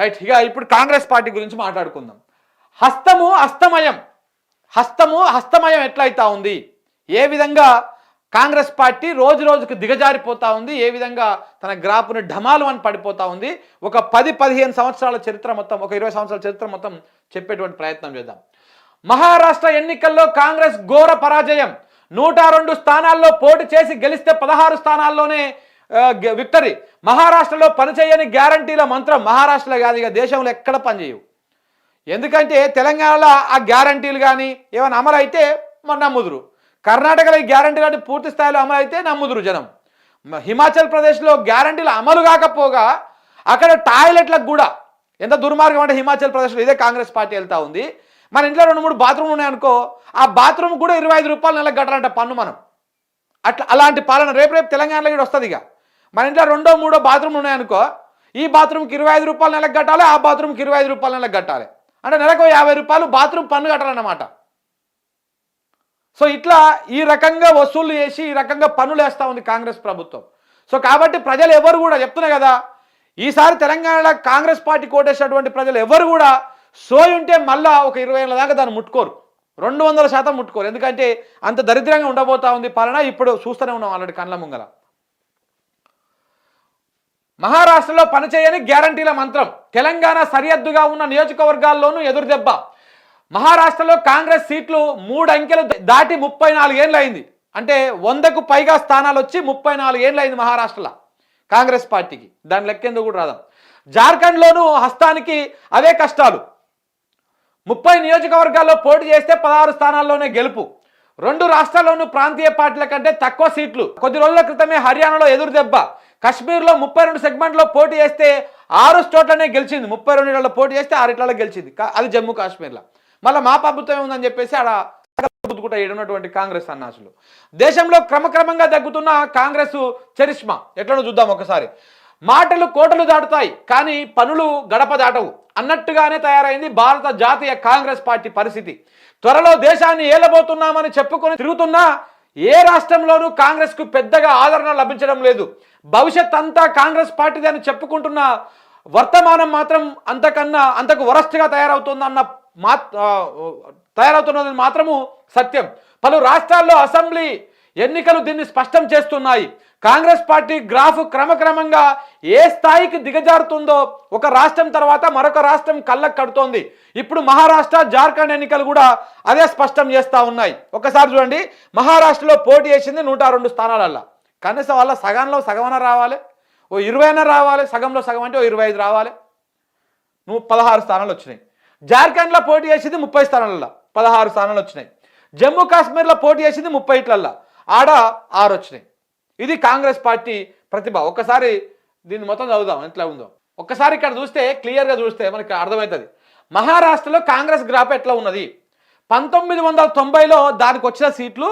Right ఇక ఇప్పుడు Congress party గురించి మాట్లాడుకుందాం. హస్తము హస్తమయం హస్తము హస్తమయం ఎట్లయితా ఉంది? ఏ విధంగా కాంగ్రెస్ పార్టీ రోజు రోజుకు దిగజారిపోతూ ఉంది? ఏ విధంగా తన గ్రాపుని ఢమాలు అని పడిపోతా ఉంది? ఒక పది పదిహేను సంవత్సరాల చరిత్ర మొత్తం ఒక ఇరవై సంవత్సరాల చరిత్ర మొత్తం చెప్పేటువంటి ప్రయత్నం చేద్దాం. మహారాష్ట్ర ఎన్నికల్లో కాంగ్రెస్ ఘోర పరాజయం. నూట రెండు స్థానాల్లో పోటీ చేసి గెలిస్తే పదహారు స్థానాల్లోనే విక్టరీ. మహారాష్ట్రలో పనిచేయని గ్యారంటీల మంత్రం మహారాష్ట్రలో కాదు ఇక దేశంలో ఎక్కడ పనిచేయవు. ఎందుకంటే తెలంగాణలో ఆ గ్యారంటీలు కానీ ఏమైనా అమలు అయితే నమ్ముదురు. కర్ణాటకలో ఈ గ్యారంటీలు అంటే పూర్తి స్థాయిలో అమలు అయితే నమ్ముదురు జనం. హిమాచల్ ప్రదేశ్లో గ్యారంటీలు అమలు కాకపోగా అక్కడ టాయిలెట్లకు కూడా ఎంత దుర్మార్గం అంటే హిమాచల్ ప్రదేశ్లో ఇదే కాంగ్రెస్ పార్టీ వెళ్తా ఉంది. మన ఇంట్లో రెండు మూడు బాత్రూమ్లు ఉన్నాయనుకో ఆ బాత్రూమ్ కూడా ఇరవై ఐదు రూపాయలు నెలకు కట్టాలంట పన్ను మనం. అట్లా అలాంటి పాలన రేపు రేపు తెలంగాణలో కూడా వస్తుంది ఇక మన ఇంట్లో రెండో మూడో బాత్రూమ్లు ఉన్నాయనుకో ఈ బాత్రూమ్కి ఇరవై ఐదు రూపాయలు నెలకు కట్టాలి ఆ బాత్రూమ్కి ఇరవై ఐదు రూపాయలు నెలకు కట్టాలి. అంటే నెలకు యాభై రూపాయలు బాత్రూమ్ పన్ను కట్టాలన్నమాట. సో ఇట్లా ఈ రకంగా వసూళ్ళు చేసి ఈ రకంగా పన్నులు వేస్తూ ఉంది కాంగ్రెస్ ప్రభుత్వం. సో కాబట్టి ప్రజలు ఎవరు కూడా చెప్తున్నా కదా ఈసారి తెలంగాణలో కాంగ్రెస్ పార్టీ కోటేసినటువంటి ప్రజలు ఎవరు కూడా సోయి ఉంటే మళ్ళా ఒక ఇరవై ఏళ్ళ దాకా దాన్ని ముట్టుకోరు. రెండు వందల శాతం ముట్టుకోరు. ఎందుకంటే అంత దరిద్రంగా ఉండబోతా ఉంది పాలన. ఇప్పుడు చూస్తూనే ఉన్నాం ఆల్రెడీ కండ్ల ముంగల. మహారాష్ట్రలో పనిచేయని గ్యారంటీల మంత్రం. తెలంగాణ సరిహద్దుగా ఉన్న నియోజకవర్గాల్లోనూ ఎదురుదెబ్బ మహారాష్ట్రలో కాంగ్రెస్ సీట్లు మూడు అంకెలు దాటి ముప్పై నాలుగేళ్ళయింది అంటే వందకు పైగా స్థానాలు వచ్చి ముప్పై నాలుగేళ్ళయింది మహారాష్ట్రలో. కాంగ్రెస్ పార్టీకి. దాని లెక్కేందుకు కూడా రాదాం. జార్ఖండ్లోనూ హస్తానికి అవే కష్టాలు. ముప్పై నియోజకవర్గాల్లో పోటీ చేస్తే పదహారు స్థానాల్లోనే గెలుపు. రెండు రాష్ట్రాల్లోనూ ప్రాంతీయ పార్టీల కంటే తక్కువ సీట్లు. కొద్ది రోజుల క్రితమే హర్యానాలో ఎదురు దెబ్బ. కశ్మీర్లో ముప్పై రెండు సెగ్మెంట్లో పోటీ చేస్తే ఆరు చోట్లనే గెలిచింది. ముప్పై రెండు ఇళ్ళలో పోటీ చేస్తే ఆరిట్లలో గెలిచింది. అది జమ్మూ కాశ్మీర్లో. మళ్ళీ మా ప్రభుత్వం ఏముందని చెప్పేసి ఆడ గుద్దుకుంటా ఉన్నటువంటి కాంగ్రెస్ అన్నాసులు. దేశంలో క్రమక్రమంగా తగ్గుతున్న కాంగ్రెస్ చరిష్మా. ఎట్లనో చూద్దాం ఒకసారి. మాటలు కోటలు దాటుతాయి కానీ పనులు గడప దాటవు. అన్నట్టుగానే తయారైంది భారత జాతీయ కాంగ్రెస్ పార్టీ పరిస్థితి. త్వరలో దేశాన్ని ఏలబోతున్నామని చెప్పుకొని తిరుగుతున్నా ఏ రాష్ట్రంలోనూ కాంగ్రెస్కు పెద్దగా ఆదరణ లభించడం లేదు. భవిష్యత్ అంతా కాంగ్రెస్ పార్టీది అని చెప్పుకుంటున్న వర్తమానం మాత్రం అంతకన్నా అంతకు వరస్ట్గా తయారవుతుందన్న మా తయారవుతున్నది మాత్రము సత్యం. పలు రాష్ట్రాల్లో అసెంబ్లీ ఎన్నికలు దీన్ని స్పష్టం చేస్తున్నాయి. కాంగ్రెస్ పార్టీ గ్రాఫ్ క్రమక్రమంగా ఏ స్థాయికి దిగజారుతుందో ఒక రాష్ట్రం తర్వాత మరొక రాష్ట్రం కళ్ళకు కడుతోంది. ఇప్పుడు మహారాష్ట్ర జార్ఖండ్ ఎన్నికలు కూడా అదే స్పష్టం చేస్తూ ఉన్నాయి. ఒకసారి చూడండి మహారాష్ట్రలో పోటీ చేసింది నూట రెండు స్థానాలల్లో. కనీసం వాళ్ళ సగంలో సగమన రావాలి ఓ ఇరవై రావాలి సగంలో సగం అంటే ఓ ఇరవై ఐదు రావాలి. నువ్వు పదహారు స్థానాలు వచ్చినాయి. జార్ఖండ్లో పోటీ చేసింది ముప్పై స్థానాలలో పదహారు స్థానాలు వచ్చినాయి. జమ్మూ కాశ్మీర్లో పోటీ చేసింది ముప్పై ఇట్లల్లో ఆడ ఆరు వచ్చినాయి. ఇది కాంగ్రెస్ పార్టీ ప్రతిభ. ఒక్కసారి దీన్ని మొత్తం చదువుదాం ఎట్లా ఉందో. ఒక్కసారి ఇక్కడ చూస్తే క్లియర్గా చూస్తే మనకి అర్థమవుతుంది. మహారాష్ట్రలో కాంగ్రెస్ గ్రాఫ్ ఎట్లా ఉన్నది? పంతొమ్మిది వందల తొంభైలో దానికి వచ్చిన సీట్లు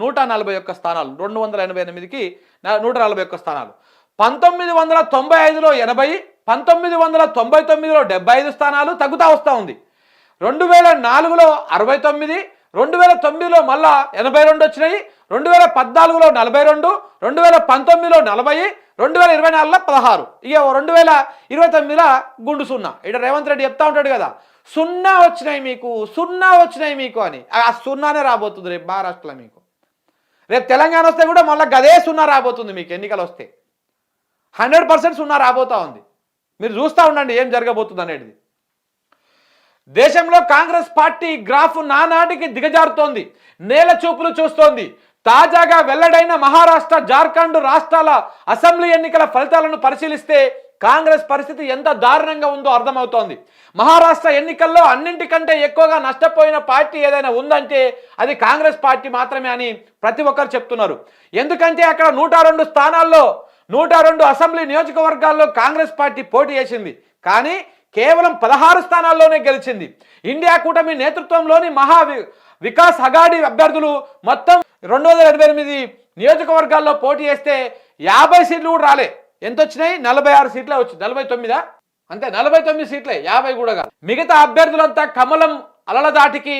నూట నలభై ఒక్క స్థానాలు రెండు వందల ఎనభై ఎనిమిదికి నూట నలభై ఒక్క స్థానాలు. పంతొమ్మిది వందల తొంభై ఐదులో ఎనభై పంతొమ్మిది వందల తొంభై తొమ్మిదిలో డెబ్బై ఐదు స్థానాలు తగ్గుతా వస్తూ ఉంది. రెండు వేల నాలుగులో అరవై తొమ్మిది రెండు వేల తొమ్మిదిలో మళ్ళా ఎనభై రెండు వచ్చినాయి రెండు వేల పద్నాలుగులో నలభై రెండు రెండు వేల పంతొమ్మిదిలో నలభై రెండు వేల ఇరవై నాలుగులో పదహారు. ఇక రెండు వేల ఇరవై తొమ్మిదిలో గుండు సున్నా. ఇక్కడ రేవంత్ రెడ్డి చెప్తా ఉంటాడు కదా సున్నా వచ్చినాయి మీకు సున్నా వచ్చినాయి మీకు అని. ఆ సున్నానే రాబోతుంది రేపు మహారాష్ట్రలో మీకు. రేపు తెలంగాణ వస్తే కూడా మళ్ళీ గదే సున్నా రాబోతుంది మీకు ఎన్నికలు వస్తే. హండ్రెడ్ పర్సెంట్ సున్నా రాబోతా ఉంది. మీరు చూస్తూ ఉండండి ఏం జరగబోతుంది అనేది దేశంలో కాంగ్రెస్ పార్టీ గ్రాఫ్ నానాటికి దిగజారుతోంది. నేల చూపులు చూస్తోంది. తాజాగా వెల్లడైన మహారాష్ట్ర జార్ఖండ్ రాష్ట్రాల అసెంబ్లీ ఎన్నికల ఫలితాలను పరిశీలిస్తే కాంగ్రెస్ పరిస్థితి ఎంత దారుణంగా ఉందో అర్థమవుతోంది. మహారాష్ట్ర ఎన్నికల్లో అన్నింటికంటే ఎక్కువగా నష్టపోయిన పార్టీ ఏదైనా ఉందంటే అది కాంగ్రెస్ పార్టీ మాత్రమే అని ప్రతి ఒక్కరు చెప్తున్నారు. ఎందుకంటే అక్కడ నూట రెండు స్థానాల్లో నూట రెండు అసెంబ్లీ నియోజకవర్గాల్లో కాంగ్రెస్ పార్టీ పోటీ చేసింది. కానీ కేవలం పదహారు స్థానాల్లోనే గెలిచింది. ఇండియా కూటమి నేతృత్వంలోని మహా వి- వికాస్ అగాడి అభ్యర్థులు మొత్తం రెండు వందల ఎనభై ఎనిమిది నియోజకవర్గాల్లో పోటీ చేస్తే యాభై సీట్లు కూడా రాలే. ఎంత వచ్చినాయి నలభై ఆరు సీట్లే వచ్చింది నలభై తొమ్మిదా? అంతే నలభై తొమ్మిది సీట్లే యాభై కూడా కాదు. మిగతా అభ్యర్థులంతా కమలం అలల దాటికి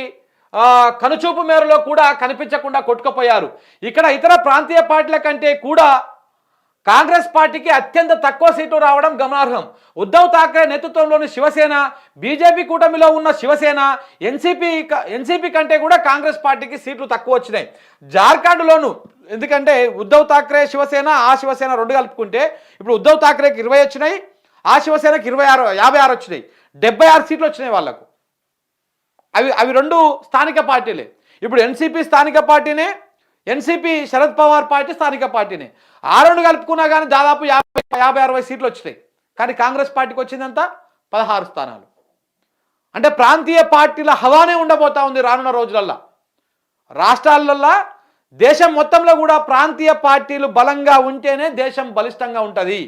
కనుచూపు మేరలో కూడా కనిపించకుండా కొట్టుకుపోయారు. ఇక్కడ ఇతర ప్రాంతీయ పార్టీల కంటే కూడా కాంగ్రెస్ పార్టీకి అత్యంత తక్కువ సీట్లు రావడం గమనార్హం. ఉద్ధవ్ ఠాక్రే నేతృత్వంలోని శివసేన బీజేపీ కూటమిలో ఉన్న శివసేన ఎన్సీపీ ఎన్సీపీ కంటే కూడా కాంగ్రెస్ పార్టీకి సీట్లు తక్కువ వచ్చినాయి. జార్ఖండ్లోను ఎందుకంటే ఉద్ధవ్ థాక్రే శివసేన ఆ శివసేన రెండు కలుపుకుంటే ఇప్పుడు ఉద్ధవ్ థాక్రేకి ఇరవై వచ్చినాయి ఆ శివసేనకి ఇరవై ఆరు యాభై ఆరు వచ్చినాయి. డెబ్బై ఆరు సీట్లు వచ్చినాయి వాళ్ళకు. అవి అవి రెండు స్థానిక పార్టీలే. ఇప్పుడు ఎన్సీపీ స్థానిక పార్టీనే ఎన్సీపీ శరద్ పవార్ పార్టీ స్థానిక పార్టీనే. ఆ రెండు కలుపుకున్నా కానీ దాదాపు యాభై యాభై అరవై సీట్లు వచ్చినాయి. కానీ కాంగ్రెస్ పార్టీకి వచ్చిందంత పదహారు స్థానాలు. అంటే ప్రాంతీయ పార్టీల హవానే ఉండబోతా ఉంది రానున్న రోజులల్లా. రాష్ట్రాలల్లా దేశం మొత్తంలో కూడా ప్రాంతీయ పార్టీలు బలంగా ఉంటేనే దేశం బలిష్టంగా ఉంటుంది.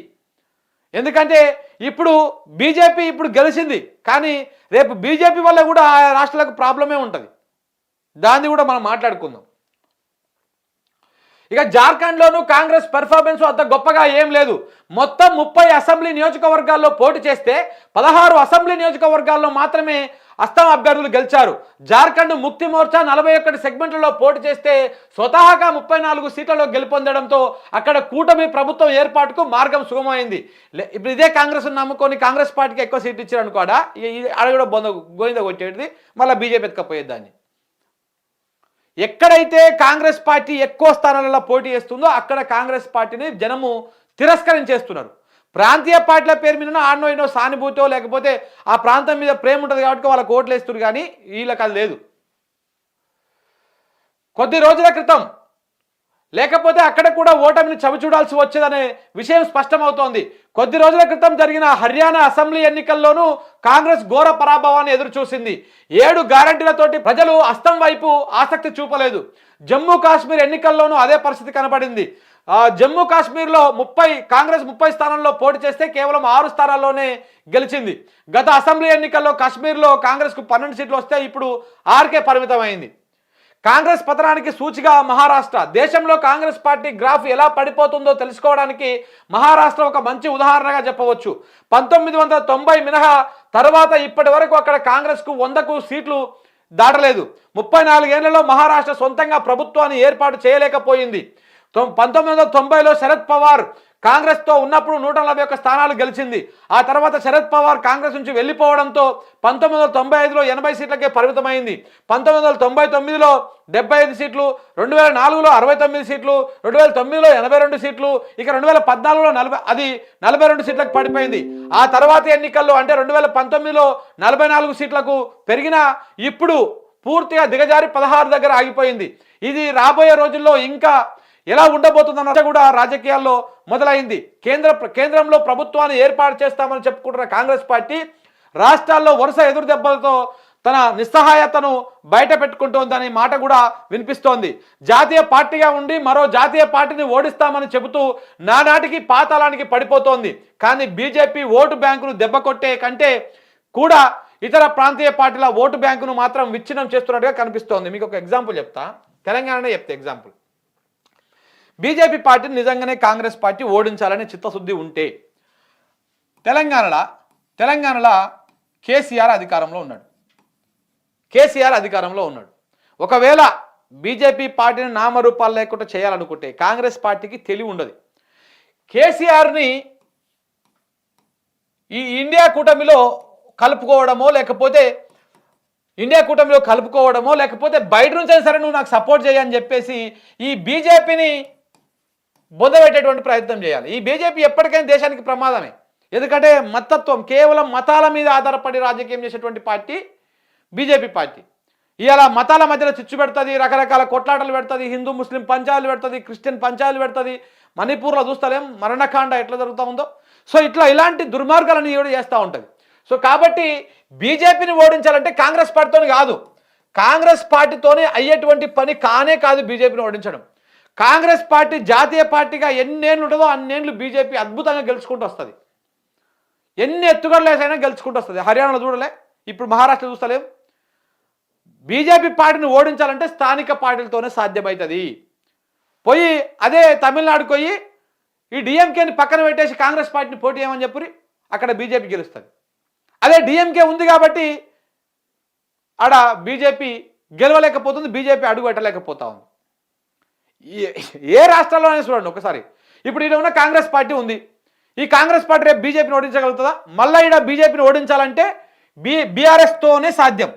ఎందుకంటే ఇప్పుడు బీజేపీ ఇప్పుడు గెలిచింది కానీ రేపు బీజేపీ వల్ల కూడా ఆ రాష్ట్రాలకు ప్రాబ్లమే ఉంటుంది. దాన్ని కూడా మనం మాట్లాడుకుందాం. ఇక జార్ఖండ్లోనూ కాంగ్రెస్ పెర్ఫార్మెన్స్ అంత గొప్పగా ఏం లేదు. మొత్తం ముప్పై అసెంబ్లీ నియోజకవర్గాల్లో పోటీ చేస్తే పదహారు అసెంబ్లీ నియోజకవర్గాల్లో మాత్రమే అస్సాం అభ్యర్థులు గెలిచారు. జార్ఖండ్ ముక్తి మోర్చా నలభై ఒకటి సెగ్మెంట్లలో పోటీ చేస్తే స్వతహాగా ముప్పై నాలుగు సీట్లలో గెలుపొందడంతో అక్కడ కూటమి ప్రభుత్వం ఏర్పాటుకు మార్గం సుగమైంది లే- ఇప్పుడు ఇదే కాంగ్రెస్ నమ్ముకొని కాంగ్రెస్ పార్టీకి ఎక్కువ సీట్లు ఇచ్చారనుకోడా అనుకోడా కూడా బొంద గోవింద కొట్టేది మళ్ళీ బీజేపీ ఎత్తుకపోయేది దాన్ని. ఎక్కడైతే కాంగ్రెస్ పార్టీ ఎక్కువ స్థానాలలో పోటీ చేస్తుందో అక్కడ కాంగ్రెస్ పార్టీని జనము తిరస్కరించేస్తున్నారు. ప్రాంతీయ పార్టీల పేరు మీద ఆడనో ఎన్నో సానుభూతో లేకపోతే ఆ ప్రాంతం మీద ప్రేమ ఉంటుంది కాబట్టి వాళ్ళకి ఓట్లు వేస్తున్నారు కానీ వీళ్ళకి అది లేదు. కొద్ది రోజుల క్రితం లేకపోతే అక్కడ కూడా ఓటమిని చవి చూడాల్సి వచ్చేదనే విషయం స్పష్టమవుతోంది. కొద్ది రోజుల క్రితం జరిగిన హర్యానా అసెంబ్లీ ఎన్నికల్లోనూ కాంగ్రెస్ ఘోర పరాభవాన్ని ఎదురుచూసింది ఏడు గ్యారంటీలతోటి ప్రజలు అస్తం వైపు ఆసక్తి చూపలేదు. జమ్మూ కాశ్మీర్ ఎన్నికల్లోనూ అదే పరిస్థితి కనబడింది. జమ్మూ కాశ్మీర్లో ముప్పై కాంగ్రెస్ ముప్పై స్థానాల్లో పోటీ చేస్తే కేవలం ఆరు స్థానాల్లోనే గెలిచింది. గత అసెంబ్లీ ఎన్నికల్లో కాశ్మీర్లో కాంగ్రెస్కు పన్నెండు సీట్లు వస్తే ఇప్పుడు ఆర్కే పరిమితమైంది. కాంగ్రెస్ పతనానికి సూచిగా మహారాష్ట్ర. దేశంలో కాంగ్రెస్ పార్టీ గ్రాఫ్ ఎలా పడిపోతుందో తెలుసుకోవడానికి మహారాష్ట్ర ఒక మంచి ఉదాహరణగా చెప్పవచ్చు. పంతొమ్మిది వందల తొంభై మినహా తర్వాత ఇప్పటి వరకు అక్కడ కాంగ్రెస్కు వందకు సీట్లు దాటలేదు. ముప్పై నాలుగేళ్ళలో మహారాష్ట్ర సొంతంగా ప్రభుత్వాన్ని ఏర్పాటు చేయలేకపోయింది. పంతొమ్మిది వందల తొంభైలో శరద్ పవార్ కాంగ్రెస్తో ఉన్నప్పుడు నూట నలభై ఒక్క స్థానాలు గెలిచింది. ఆ తర్వాత శరద్ పవార్ కాంగ్రెస్ నుంచి వెళ్ళిపోవడంతో పంతొమ్మిది వందల తొంభై ఐదులో ఎనభై సీట్లకే పరిమితమైంది. పంతొమ్మిది వందల తొంభై తొమ్మిదిలో డెబ్బై ఐదు సీట్లు రెండు వేల నాలుగులో అరవై తొమ్మిది సీట్లు రెండు వేల తొమ్మిదిలో ఎనభై రెండు సీట్లు ఇక రెండు వేల పద్నాలుగులో నలభై అది నలభై రెండు సీట్లకు పడిపోయింది. ఆ తర్వాత ఎన్నికల్లో అంటే రెండు వేల పంతొమ్మిదిలో నలభై నాలుగు సీట్లకు పెరిగిన ఇప్పుడు పూర్తిగా దిగజారి పదహారు దగ్గర ఆగిపోయింది. ఇది రాబోయే రోజుల్లో ఇంకా ఎలా ఉండబోతుందన్న కూడా రాజకీయాల్లో మొదలైంది. కేంద్ర కేంద్రంలో ప్రభుత్వాన్ని ఏర్పాటు చేస్తామని చెప్పుకుంటున్న కాంగ్రెస్ పార్టీ రాష్ట్రాల్లో వరుస ఎదురు దెబ్బలతో తన నిస్సహాయతను బయట పెట్టుకుంటోందనే మాట కూడా వినిపిస్తోంది. జాతీయ పార్టీగా ఉండి మరో జాతీయ పార్టీని ఓడిస్తామని చెబుతూ నానాటికి పాతాళానికి పడిపోతోంది. కానీ బీజేపీ ఓటు బ్యాంకును దెబ్బ కొట్టే కంటే కూడా ఇతర ప్రాంతీయ పార్టీల ఓటు బ్యాంకును మాత్రం విచ్ఛిన్నం చేస్తున్నట్టుగా కనిపిస్తోంది. మీకు ఒక ఎగ్జాంపుల్ చెప్తా. తెలంగాణనే చెప్తా ఎగ్జాంపుల్. బీజేపీ పార్టీని నిజంగానే కాంగ్రెస్ పార్టీ ఓడించాలనే చిత్తశుద్ధి ఉంటే తెలంగాణలో తెలంగాణలో కేసీఆర్ అధికారంలో ఉన్నాడు. కేసీఆర్ అధికారంలో ఉన్నాడు. ఒకవేళ బీజేపీ పార్టీని నామరూపాలు లేకుండా చేయాలనుకుంటే కాంగ్రెస్ పార్టీకి తెలివి ఉండదు. కేసీఆర్ని ఈ ఇండియా కూటమిలో కలుపుకోవడమో లేకపోతే ఇండియా కూటమిలో కలుపుకోవడమో లేకపోతే బయట నుంచి సరే నువ్వు నాకు సపోర్ట్ చేయని చెప్పేసి ఈ బీజేపీని బొందబెట్టేటువంటి ప్రయత్నం చేయాలి. ఈ బీజేపీ ఎప్పటికైనా దేశానికి ప్రమాదమే. ఎందుకంటే మతత్వం కేవలం మతాల మీద ఆధారపడి రాజకీయం చేసేటువంటి పార్టీ బీజేపీ పార్టీ. ఇవాళ మతాల మధ్యలో చిచ్చు పెడుతుంది రకరకాల కొట్లాటలు పెడుతుంది హిందూ ముస్లిం పంచాయలు పెడుతుంది క్రిస్టియన్ పంచాయలు పెడుతుంది మణిపూర్లో చూస్తలేం మరణకాండ ఎట్లా జరుగుతూ ఉందో. సో ఇట్లా ఇలాంటి దుర్మార్గాలను ఈవిడ చేస్తూ ఉంటుంది. సో కాబట్టి బీజేపీని ఓడించాలంటే కాంగ్రెస్ పార్టీతో కాదు. కాంగ్రెస్ పార్టీతోనే అయ్యేటువంటి పని కానే కాదు బీజేపీని ఓడించడం. కాంగ్రెస్ పార్టీ జాతీయ పార్టీగా ఎన్నేళ్ళు ఉంటుందో అన్నేళ్ళు బీజేపీ అద్భుతంగా గెలుచుకుంటూ వస్తుంది. ఎన్ని ఎత్తుగడలేసైనా గెలుచుకుంటూ వస్తుంది. హర్యానాలో చూడలే ఇప్పుడు మహారాష్ట్ర చూస్తలేం. బీజేపీ పార్టీని ఓడించాలంటే స్థానిక పార్టీలతోనే సాధ్యమవుతుంది పోయి అదే తమిళనాడుకు పోయి ఈ డిఎంకేని పక్కన పెట్టేసి కాంగ్రెస్ పార్టీని పోటీ చేయమని చెప్పి అక్కడ బీజేపీ గెలుస్తుంది. అదే డిఎంకే ఉంది కాబట్టి ఆడ బీజేపీ గెలవలేకపోతుంది బీజేపీ అడుగు పెట్టలేకపోతా ఉంది. ఏ- ఏ రాష్ట్రాల్లో అయినా చూడండి ఒకసారి. ఇప్పుడు ఈడ ఉన్న కాంగ్రెస్ పార్టీ ఉంది. ఈ కాంగ్రెస్ పార్టీ రేపు బీజేపీని ఓడించగలుగుతుందా? మళ్ళీ ఈడ బీజేపీని ఓడించాలంటే బీ బీఆర్ఎస్తోనే సాధ్యం.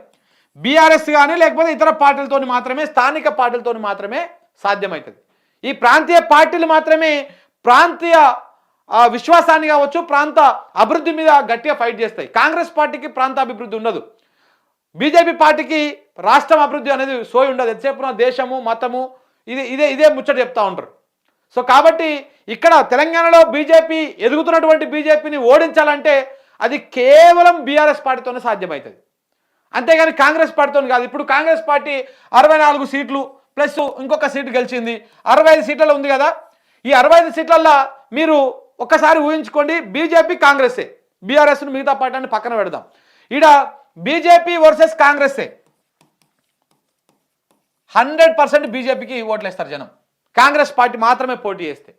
బీఆర్ఎస్ కానీ లేకపోతే ఇతర పార్టీలతో మాత్రమే స్థానిక పార్టీలతో మాత్రమే సాధ్యమవుతుంది ఈ ప్రాంతీయ పార్టీలు మాత్రమే ప్రాంతీయ విశ్వాసాన్ని కావచ్చు ప్రాంత అభివృద్ధి మీద గట్టిగా ఫైట్ చేస్తాయి. కాంగ్రెస్ పార్టీకి ప్రాంత అభివృద్ధి ఉండదు. బీజేపీ పార్టీకి రాష్ట్రం అభివృద్ధి అనేది సోయి ఉండదు. ఎంతసేపు దేశము మతము ఇది ఇదే ఇదే ముచ్చట చెప్తా ఉంటారు సో కాబట్టి ఇక్కడ తెలంగాణలో బీజేపీ ఎదుగుతున్నటువంటి బీజేపీని ఓడించాలంటే అది కేవలం బీఆర్ఎస్ పార్టీతోనే సాధ్యమవుతుంది అంతేగాని కాంగ్రెస్ పార్టీతో కాదు. ఇప్పుడు కాంగ్రెస్ పార్టీ అరవై నాలుగు సీట్లు ప్లస్ ఇంకొక సీటు గెలిచింది. అరవై ఐదు సీట్లలో ఉంది కదా. ఈ అరవై ఐదు సీట్లల్లో మీరు ఒక్కసారి ఊహించుకోండి బీజేపీ కాంగ్రెసే. బీఆర్ఎస్ను మిగతా పార్టీని పక్కన పెడదాం. ఈడ బీజేపీ వర్సెస్ కాంగ్రెస్సే హండ్రెడ్ పర్సెంట్ బీజేపీకి ఓట్లు వేస్తారు జనం. కాంగ్రెస్ పార్టీ మాత్రమే పోటీ చేస్తే.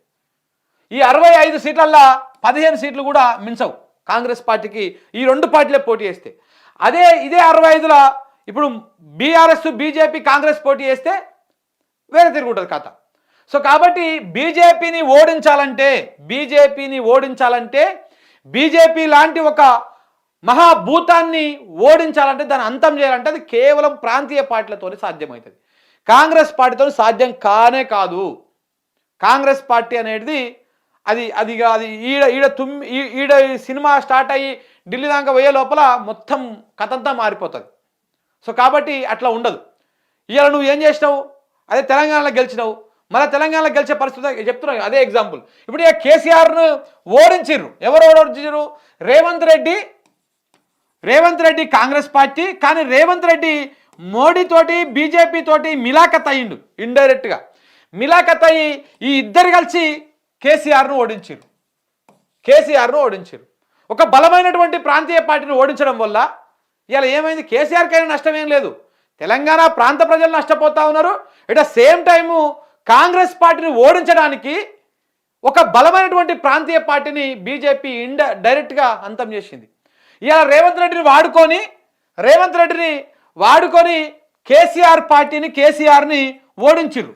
ఈ అరవై ఐదు సీట్లల్లో పదిహేను సీట్లు కూడా మించవు. కాంగ్రెస్ పార్టీకి ఈ రెండు పార్టీలే పోటీ చేస్తే. అదే ఇదే అరవై ఐదుల ఇప్పుడు బీఆర్ఎస్ బీజేపీ కాంగ్రెస్ పోటీ చేస్తే వేరే తిరుగుంటుంది కథ సో కాబట్టి బీజేపీని ఓడించాలంటే బీజేపీని ఓడించాలంటే బీజేపీ లాంటి ఒక మహాభూతాన్ని ఓడించాలంటే దాన్ని అంతం చేయాలంటే అది కేవలం ప్రాంతీయ పార్టీలతోనే సాధ్యమవుతుంది. కాంగ్రెస్ పార్టీతో సాధ్యం కానే కాదు. కాంగ్రెస్ పార్టీ అనేది అది అది అది ఈడ ఈడ తుమ్మి ఈడ ఈ సినిమా స్టార్ట్ అయ్యి ఢిల్లీ దాకా పోయే లోపల మొత్తం కథంతా మారిపోతుంది. సో కాబట్టి అట్లా ఉండదు. ఇవాళ నువ్వు ఏం చేసినావు? అదే తెలంగాణలో గెలిచినావు. మళ్ళీ తెలంగాణలో గెలిచే పరిస్థితి చెప్తున్నావు అదే ఎగ్జాంపుల్ ఇప్పుడు ఇక కేసీఆర్ను ఓడించిర్రు. ఎవరు ఓడించారు రేవంత్ రెడ్డి. రేవంత్ రెడ్డి కాంగ్రెస్ పార్టీ. కానీ రేవంత్ రెడ్డి మోడీ తోటి బీజేపీ తోటి మిలాఖత్ అయ్యిండు ఇండైరెక్ట్గా. మిలాఖత్ అయ్యి ఈ ఇద్దరు కలిసి కేసీఆర్ను ఓడించారు కేసీఆర్ను ఓడించారు ఒక బలమైనటువంటి ప్రాంతీయ పార్టీని ఓడించడం వల్ల ఇలా ఏమైంది? కేసీఆర్కైనా నష్టం ఏం లేదు. తెలంగాణ ప్రాంత ప్రజలు నష్టపోతూ ఉన్నారు. ఇట్ సేమ్ టైము కాంగ్రెస్ పార్టీని ఓడించడానికి ఒక బలమైనటువంటి ప్రాంతీయ పార్టీని బీజేపీ ఇండ డైరెక్ట్గా అంతం చేసింది. ఇలా రేవంత్ రెడ్డిని వాడుకొని రేవంత్ రెడ్డిని వాడుకొని కేసీఆర్ పార్టీని కేసీఆర్ని ఓడించిర్రు.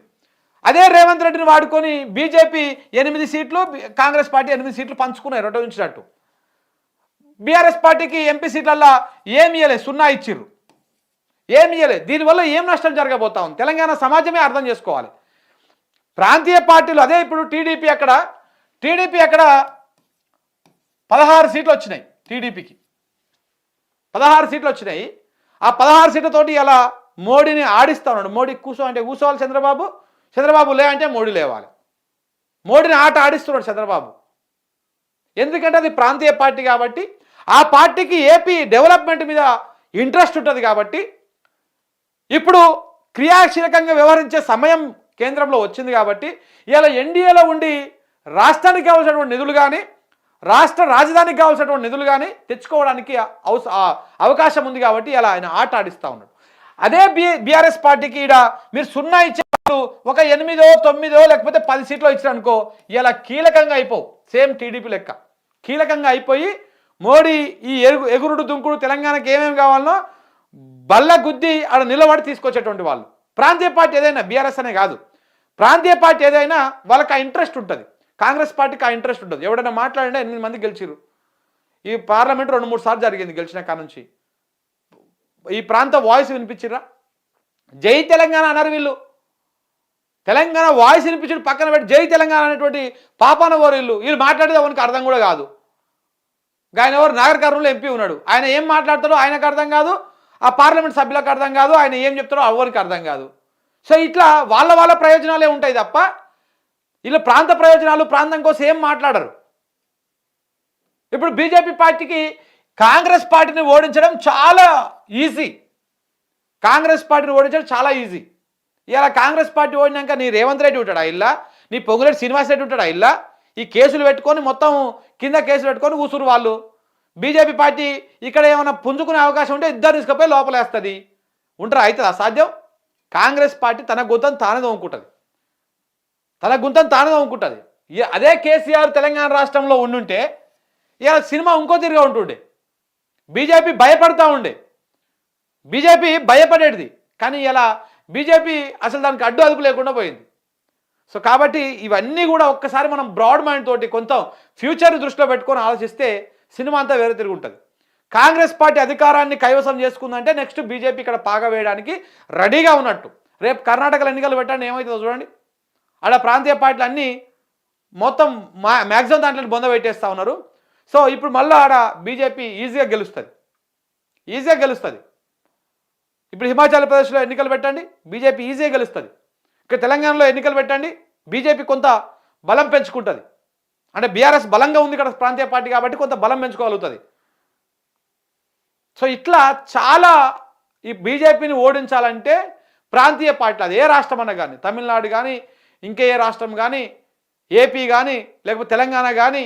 అదే రేవంత్ రెడ్డిని వాడుకొని బీజేపీ ఎనిమిది సీట్లు కాంగ్రెస్ పార్టీ ఎనిమిది సీట్లు పంచుకున్నారు రెండో బీఆర్ఎస్ పార్టీకి ఎంపీ సీట్లల్లో ఏమి ఇయ్యలే సున్నా ఇచ్చిర్రు. ఏమి ఇయ్యలే. దీనివల్ల ఏం నష్టం జరగబోతా ఉంది? తెలంగాణ సమాజమే అర్థం చేసుకోవాలి. ప్రాంతీయ పార్టీలు అదే ఇప్పుడు టీడీపీ అక్కడ టీడీపీ అక్కడ పదహారు సీట్లు వచ్చినాయి టీడీపీకి. పదహారు సీట్లు వచ్చినాయి. ఆ పదహారు సీట్లతోటి ఇలా మోడీని ఆడిస్తా ఉన్నాడు మోడీ కూర్చో అంటే కూర్చోవాలి చంద్రబాబు. చంద్రబాబు లే అంటే మోడీ లేవాలి. మోడీని ఆట ఆడిస్తున్నాడు చంద్రబాబు. ఎందుకంటే అది ప్రాంతీయ పార్టీ కాబట్టి ఆ పార్టీకి ఏపీ డెవలప్మెంట్ మీద ఇంట్రెస్ట్ ఉంటుంది కాబట్టి ఇప్పుడు క్రియాశీలకంగా వ్యవహరించే సమయం కేంద్రంలో వచ్చింది కాబట్టి ఇలా ఎన్డీఏలో ఉండి రాష్ట్రానికి అవసరమైన నిధులు కానీ రాష్ట్ర రాజధానికి కావాల్సినటువంటి నిధులు కానీ తెచ్చుకోవడానికి అవస అవకాశం ఉంది కాబట్టి ఇలా ఆయన ఆట ఆడిస్తూ ఉన్నాడు. అదే బి బీఆర్ఎస్ పార్టీకి ఈడ మీరు సున్నా ఇచ్చేటప్పుడు ఒక ఎనిమిదో తొమ్మిదో లేకపోతే పది సీట్లో ఇచ్చారనుకో ఇలా కీలకంగా అయిపోవు. సేమ్ టీడీపీ లెక్క. కీలకంగా అయిపోయి మోడీ ఈ ఎరుగు ఎగురుడు దుంకుడు తెలంగాణకి ఏమేమి కావాలనో బల్ల గుద్ది ఆడ నిలబడి తీసుకొచ్చేటువంటి వాళ్ళు. ప్రాంతీయ పార్టీ ఏదైనా బీఆర్ఎస్ అనే కాదు. ప్రాంతీయ పార్టీ ఏదైనా వాళ్ళకి ఆ ఇంట్రెస్ట్ ఉంటుంది. కాంగ్రెస్ పార్టీకి ఆ ఇంట్రెస్ట్ ఉంటుంది ఎవడైనా మాట్లాడినా ఎనిమిది మంది గెలిచిరు ఈ పార్లమెంట్ రెండు మూడు సార్లు జరిగింది గెలిచిన కాడ నుంచి. ఈ ప్రాంత వాయిస్ వినిపించిరా జై తెలంగాణ అన్నారు వీళ్ళు. తెలంగాణ వాయిస్ వినిపించడం పక్కన పెట్టి జై తెలంగాణ అనేటువంటి పాపాన వారు వీళ్ళు. వీళ్ళు మాట్లాడేది అవనికి అర్థం కూడా కాదు. ఆయన ఎవరు? నాగర్ కర్నూలు ఎంపీ ఉన్నాడు. ఆయన ఏం మాట్లాడతాడో ఆయనకు అర్థం కాదు. ఆ పార్లమెంట్ సభ్యులకు అర్థం కాదు. ఆయన ఏం చెప్తాడో ఎవరికి అర్థం కాదు. సో ఇట్లా వాళ్ళ వాళ్ళ ప్రయోజనాలే ఉంటాయి తప్ప ఇలా ప్రాంత ప్రయోజనాలు ప్రాంతం కోసం ఏం మాట్లాడరు? ఇప్పుడు బీజేపీ పార్టీకి కాంగ్రెస్ పార్టీని ఓడించడం చాలా ఈజీ. కాంగ్రెస్ పార్టీని ఓడించడం చాలా ఈజీ. ఇలా కాంగ్రెస్ పార్టీ ఓడినాక నీ రేవంత్ రెడ్డి ఉంటాడా? ఇల్లా? నీ పొంగులేటి శ్రీనివాస్ రెడ్డి ఉంటాడా? ఇల్లా? ఈ కేసులు పెట్టుకొని మొత్తం కింద కేసులు పెట్టుకొని కూసురు వాళ్ళు. బీజేపీ పార్టీ ఇక్కడ ఏమైనా పుంజుకునే అవకాశం ఉంటే ఇద్దరు తీసుకుపోయి లోపలేస్తుంది. ఉంటారా? అవుతుంది? అసాధ్యం? కాంగ్రెస్ పార్టీ తన గుంతను తానే తోముకుంటుంది. తన గుంతం తానే తోముకుంటుంది అదే కేసీఆర్ తెలంగాణ రాష్ట్రంలో ఉండుంటే ఇక సినిమా ఇంకో తిరిగా ఉంటుండే. బీజేపీ భయపడతా ఉండే. బీజేపీ భయపడేది కానీ ఇలా బీజేపీ అసలు దానికి అడ్డు అదుపు లేకుండా పోయింది. సో కాబట్టి ఇవన్నీ కూడా ఒక్కసారి మనం బ్రాడ్ మైండ్ తోటి కొంత ఫ్యూచర్ దృష్టిలో పెట్టుకొని ఆలోచిస్తే సినిమా అంతా వేరే తిరిగి ఉంటుంది. కాంగ్రెస్ పార్టీ అధికారాన్ని కైవసం చేసుకుందంటే నెక్స్ట్ బీజేపీ ఇక్కడ పాగా వేయడానికి రెడీగా ఉన్నట్టు. రేపు కర్ణాటకలో ఎన్నికలు పెట్టండి ఏమవుతుందో చూడండి. ఆడ ప్రాంతీయ పార్టీలు అన్నీ మొత్తం మా మ్యాక్సిమం దాంట్లో బొంద పెట్టేస్తూ ఉన్నారు. సో ఇప్పుడు మళ్ళీ ఆడ బీజేపీ ఈజీగా గెలుస్తుంది. ఈజీగా గెలుస్తుంది. ఇప్పుడు హిమాచల్ ప్రదేశ్లో ఎన్నికలు పెట్టండి బీజేపీ ఈజీగా గెలుస్తుంది. ఇక్కడ తెలంగాణలో ఎన్నికలు పెట్టండి బీజేపీ కొంత బలం పెంచుకుంటుంది. అంటే బీఆర్ఎస్ బలంగా ఉంది ఇక్కడ ప్రాంతీయ పార్టీ కాబట్టి కొంత బలం పెంచుకోగలుగుతుంది. సో ఇట్లా చాలా ఈ బీజేపీని ఓడించాలంటే ప్రాంతీయ పార్టీలు అది ఏ రాష్ట్రం అన్నా కానీ తమిళనాడు కానీ ఇంకే ఏ రాష్ట్రం కానీ ఏపీ కానీ లేకపోతే తెలంగాణ కానీ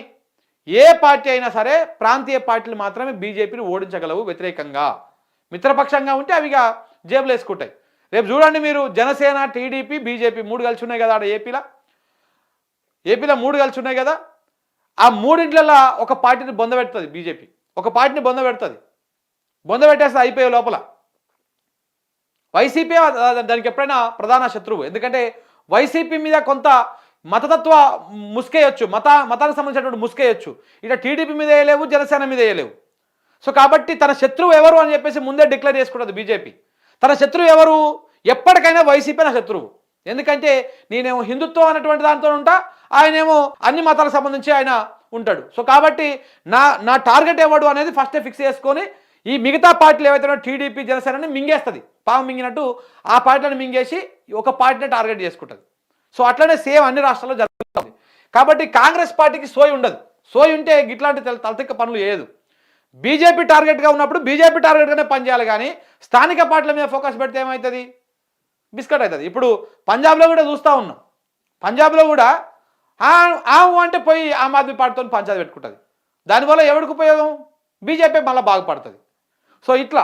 ఏ పార్టీ అయినా సరే ప్రాంతీయ పార్టీలు మాత్రమే బీజేపీని ఓడించగలవు వ్యతిరేకంగా. మిత్రపక్షంగా ఉంటే అవిగా జేబులు వేసుకుంటాయి. రేపు చూడండి మీరు జనసేన టీడీపీ బీజేపీ మూడు కలిసి ఉన్నాయి కదా ఆడ ఏపీలో? ఏపీలో మూడు కలిసి ఉన్నాయి కదా? ఆ మూడింట్లలో ఒక పార్టీని బొందబెడుతుంది బీజేపీ. ఒక పార్టీని బొందబెడుతుంది బొందబెట్టేస్తే అయిపోయే లోపల. వైసీపీ దానికి ఎప్పుడైనా ప్రధాన శత్రువు. ఎందుకంటే వైసీపీ మీద కొంత మతతత్వ ముసుకేయచ్చు మత మతానికి సంబంధించినటువంటి ముసుకేయొచ్చు. ఇక టీడీపీ మీద వేయలేవు జనసేన మీద వేయలేవు. సో కాబట్టి తన శత్రువు ఎవరు అని చెప్పేసి ముందే డిక్లేర్ చేసుకుంటుంది బీజేపీ. తన శత్రువు ఎవరు? ఎప్పటికైనా వైసీపీ నా శత్రువు. ఎందుకంటే నేనేమో హిందుత్వం అనేటువంటి దాంతో ఉంటా ఆయనేమో అన్ని మతాలకు సంబంధించి ఆయన ఉంటాడు. సో కాబట్టి నా నా టార్గెట్ ఎవడు అనేది ఫస్టే ఫిక్స్ చేసుకొని ఈ మిగతా పార్టీలు ఏవైతే ఉన్నాయో టీడీపీ జనసేనని మింగేస్తుంది. పాము మింగినట్టు ఆ పార్టీలను మింగేసి ఒక పార్టీని టార్గెట్ చేసుకుంటుంది. సో అట్లనే సేమ్ అన్ని రాష్ట్రాల్లో జరుగుతుంది. కాబట్టి కాంగ్రెస్ పార్టీకి సోయి ఉండదు. సోయి ఉంటే ఇట్లాంటి తలతిక్క పనులు ఏదు బీజేపీ టార్గెట్గా ఉన్నప్పుడు బీజేపీ టార్గెట్గానే పనిచేయాలి కానీ స్థానిక పార్టీల మీద ఫోకస్ పెడితే ఏమవుతుంది బిస్కెట్ అవుతుంది ఇప్పుడు పంజాబ్లో కూడా చూస్తూ ఉన్నాం. పంజాబ్లో కూడా ఆవు అంటే పోయి ఆమ్ ఆద్మీ పార్టీతో పంచాయతీ పెట్టుకుంటుంది. దానివల్ల ఎవరికి ఉపయోగం? బీజేపీ మళ్ళీ బాగుపడుతుంది. సో ఇట్లా